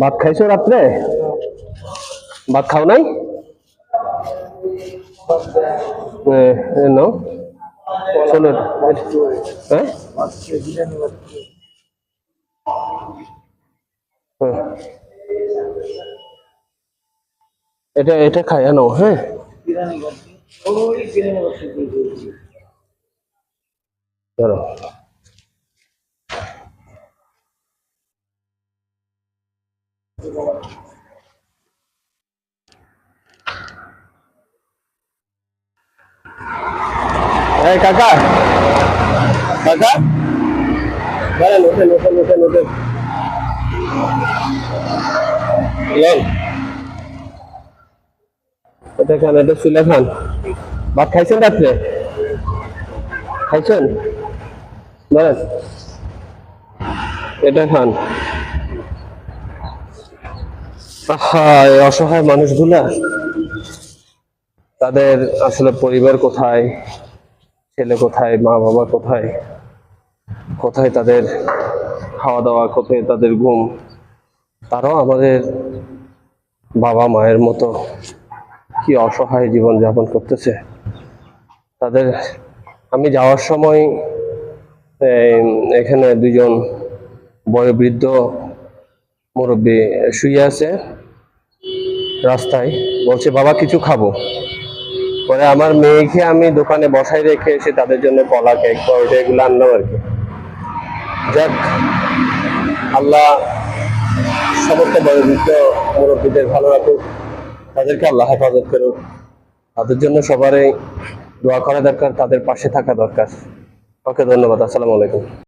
ভাত খাইছো রাত্রে? ভাত খাও নাই? হ্যাঁ? হুম। এটা এটা খাইয়া নাও হ্যাঁ? এই কাকা। কাকা? বলেন ওঠেন ওঠেন ওঠেন ওঠেন। লেন। এটা খান এটা চুলে খান। ভাত খাইছেন রাত্রে? খাইছেন? বলেন এটা খান। অসহায় মানুষগুলা। তাদের আসলে পরিবার কোথায়? ছেলে কোথায়? মা বাবা কোথায়? কোথায় তাদের খাওয়া দাওয়া কোথায় তাদের ঘুম? তারাও আমাদের বাবা মায়ের মতো কি অসহায় জীবন যাপন করতেছে। তাদের, আমি যাওয়ার সময় এখানে দুজন বয়োবৃদ্ধ মুরব্বী শুয়ে আছে রাস্তায়, বলছে, বাবা, কিছু খাব। পরে আমার মেয়েকে আমি দোকানে বসাই রেখে এসে তাদের জন্য কলা, কেক, পরোটা এগুলো আনলাম আর কি। যাক, আল্লাহ সমস্ত বয়োবৃদ্ধ মুরব্বীদের ভালো রাখুক, তাদেরকে আল্লাহ হেফাজত করুক। তাদের জন্য সবারই দোয়া করা দরকার, তাদের পাশে থাকা দরকার। ওকে, ধন্যবাদ, আসসালামু আলাইকুম।